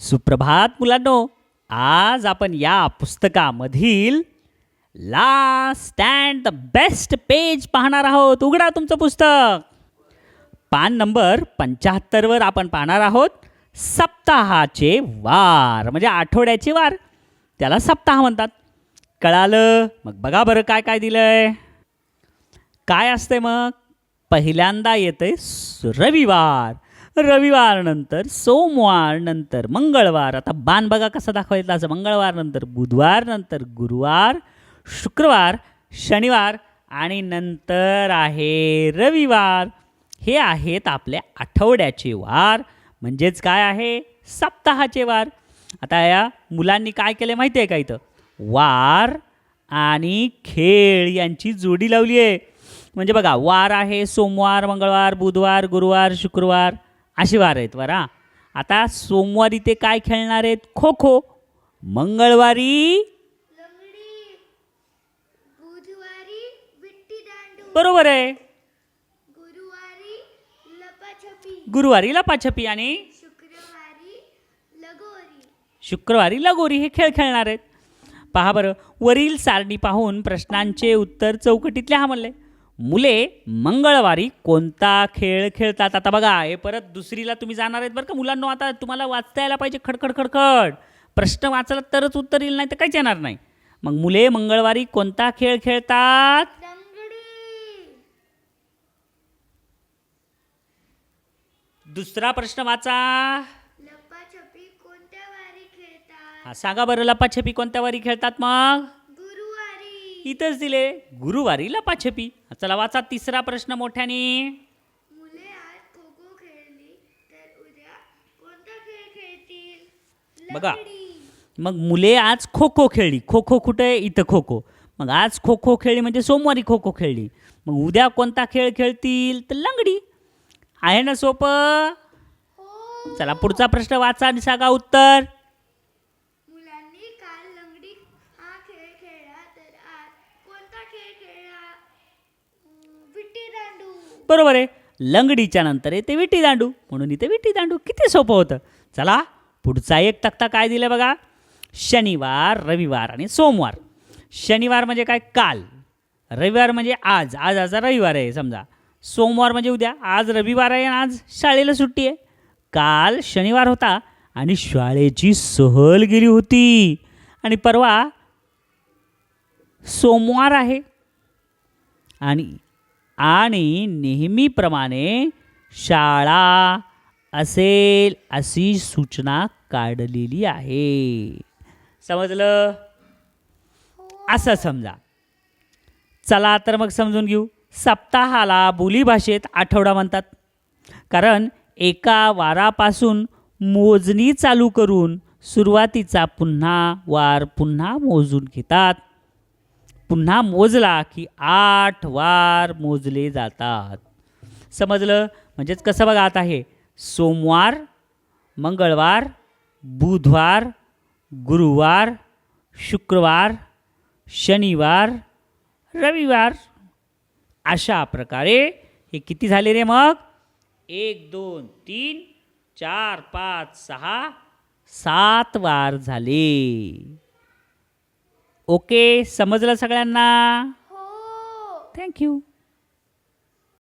सुप्रभात मुलांनो आज आपण या पुस्तकामधील last and the best page पाहणार आहोत. उघडा तुमचं पुस्तक. पान नंबर पंच्याहत्तरवर आपण पाहणार आहोत. सप्ताहाचे वार म्हणजे आठवड्याचे वार. त्याला सप्ताह म्हणतात. कळालं? मग बघा बरं काय काय दिलंय. काय असते मग? पहिल्यांदा येते रविवार. रविवार नंतर सोमवार नंतर मंगळवार. आता बाण बघा कसा दाखवायचं असं मंगळवार नंतर बुधवार नंतर गुरुवार शुक्रवार शनिवार आणि नंतर आहे रविवार. हे आहेत आपल्या आठवड्याचे वार. म्हणजेच काय आहे? सप्ताहाचे वार. आता या मुलांनी काय केले माहिती आहे का इथं? वार आणि खेळ यांची जोडी लावली आहे म्हणजे बघा वार आहे सोमवार मंगळवार बुधवार गुरुवार शुक्रवार. असे वार आहेत बरं आता सोमवारी ते काय खेळणार आहेत? खो खो मंगळवारी लंगडी बुधवारी विट्टी दांडू. बरोबर आहे. गुरुवारी लपाछपी. आणि शुक्रवारी लगोरी. शुक्रवारी लगोरी हे खेळ खेळणार आहेत. पहा बरं वरील सारणी पाहून प्रश्नांचे उत्तर चौकटीतले हा म्हणले मुले मंगळवारी कोणता खेळ खेळतात? आता बघा हे परत दुसरीला तुम्ही जाणार आहेत बरं का? मुलांनो आता तुम्हाला वाचता यायला पाहिजे खडखड खडखड. प्रश्न वाचला तरच उत्तर येईल नाही तर काहीच येणार नाही. मग मुले मंगळवारी कोणता खेळ खेळतात? दुसरा प्रश्न वाचा. लपाछपी कोणत्या वारी खेळतात? हा सांगा बरं लपाछपी कोणत्या वारी खेळतात मग? इथंच दिले. गुरुवारी लपाछपी. चला वाचा तिसरा प्रश्न मोठ्याने. मुले आज खो खो खेळली तर उद्या कोणता खेळ खेळतील? बघा. लंगडी. मग मुले आज खो खो खेळली. खो खो कुठे आहे? इथं खो खो मग आज खो खो खेळली म्हणजे सोमवारी खो खो खेळली. मग उद्या कोणता खेळ खेळतील? तर लंगडी. आहे ना सोपं? हो. चला पुढचा प्रश्न वाचा आणि सांगा उत्तर मुलांनी काल लंगडी हा खेळ खेळला तर आज कोणता खेळ खेळला अं, विट्टी दांडू बरोबर आहे. लंगडीच्या नंतर येते विटी दांडू. म्हणून इथे विटी दांडू किती सोपं होतं. चला पुढचा एक तक्ता काय दिलं बघा. शनिवार रविवार आणि सोमवार. शनिवार म्हणजे काय? काल. रविवार म्हणजे आज. आज आज रविवार आहे समजा. सोमवार म्हणजे उद्या. आज रविवार आहे आणि आज शाळेला सुट्टी आहे. काल शनिवार होता आणि शाळेची सहल गेली होती. आणि परवा सोमवार आहे. आणि आणि नेहमीप्रमाणे शाळा असेल अशी सूचना काढलेली आहे. समजलं? असं समजा. चला तर मग समजून घेऊ. सप्ताहाला बोलीभाषेत आठवडा म्हणतात. कारण एका वारापासून मोजणी चालू करून सुरुवातीचा पुन्हा वार पुन्हा मोजून घेतात. पुन्हा मोजला की आठ वार मोजले जातात. समजलं? म्हणजेच कसं बघा आता हे. सोमवार मंगळवार बुधवार गुरुवार शुक्रवार शनिवार रविवार. अशा प्रकारे हे किती झाले रे मग? एक दोन तीन चार पाच सहा सात वार झाले. ओके समजलं सगळ्यांना? हो. थँक्यू